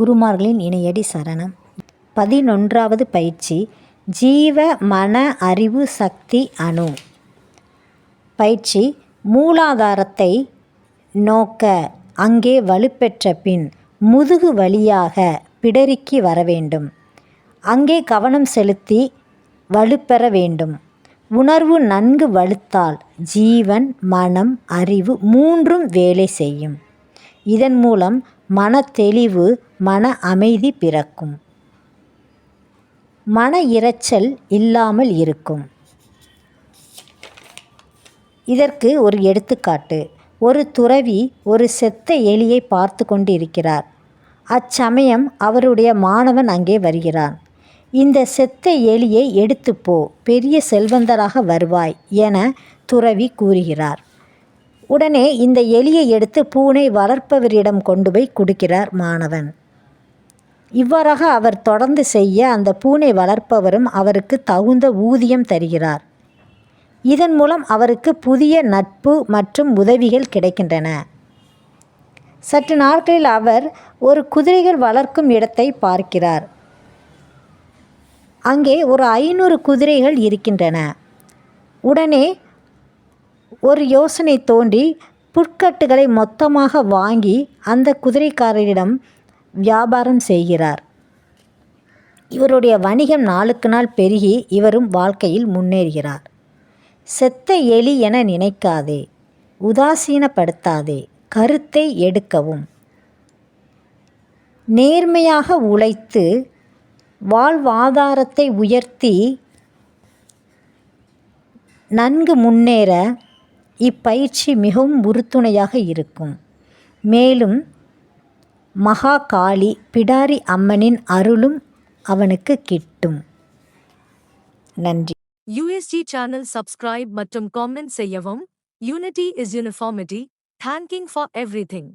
குருமார்களின் இணையடி சரணம். பதினொன்றாவது பயிற்சி ஜீவ மன அறிவு சக்தி அணு. பயிற்சி மூலாதாரத்தை நோக்க அங்கே வலுப்பெற்ற பின் முதுகு வழியாக பிடரிக்கு வர வேண்டும். அங்கே கவனம் செலுத்தி வலுப்பெற வேண்டும். உணர்வு நன்கு வலுத்தால் ஜீவன் மனம் அறிவு மூன்றும் வேலை செய்யும். இதன் மூலம் மன தெளிவு மன அமைதி பிறக்கும். மன இரைச்சல் இல்லாமல் இருக்கும். இதற்கு ஒரு எடுத்துக்காட்டு. ஒரு துறவி ஒரு செத்த எலியை பார்த்து கொண்டு இருக்கிறார் அச்சமயம் அவருடைய மாணவன் அங்கே வருகிறான். இந்த செத்த எலியை எடுத்துப்போ போ பெரிய செல்வந்தராக வருவாய் என துறவி கூறுகிறார். உடனே இந்த எலியை எடுத்து பூனை வளர்ப்பவரிடம் கொண்டு போய் கொடுக்கிறார் மாணவன். இவ்வாறாக அவர் தொடர்ந்து செய்ய அந்த பூனை வளர்ப்பவரும் அவருக்கு தகுந்த ஊதியம் தருகிறார். இதன் மூலம் அவருக்கு புதிய நட்பு மற்றும் உதவிகள் கிடைக்கின்றன. சற்று நாட்களில் அவர் ஒரு குதிரைகள் வளர்க்கும் இடத்தை பார்க்கிறார். அங்கே ஒரு ஐநூறு குதிரைகள் இருக்கின்றன. உடனே ஒரு யோசனை தோண்டி புற்கட்டுகளை மொத்தமாக வாங்கி அந்த குதிரைக்காரரிடம் வியாபாரம் செய்கிறார். இவருடைய வணிகம் நாளுக்கு நாள் பெருகி இவரும் வாழ்க்கையில் முன்னேறுகிறார். செத்த எலி என நினைக்காதே உதாசீனப்படுத்தாதே கருத்தை எடுக்கவும். நேர்மையாக உழைத்து வாழ்வாதாரத்தை உயர்த்தி நன்கு முன்னேற இப்பயிற்சி மிகவும் உறுதுணையாக இருக்கும். மேலும் மகா காளி பிடாரி அம்மனின் அருளும் அவனுக்கு கிட்டும். நன்றி. யூஎஸ்ஜி சேனல் சப்ஸ்கிரைப் மற்றும் காமெண்ட் செய்யவும். Unity is uniformity thanking for everything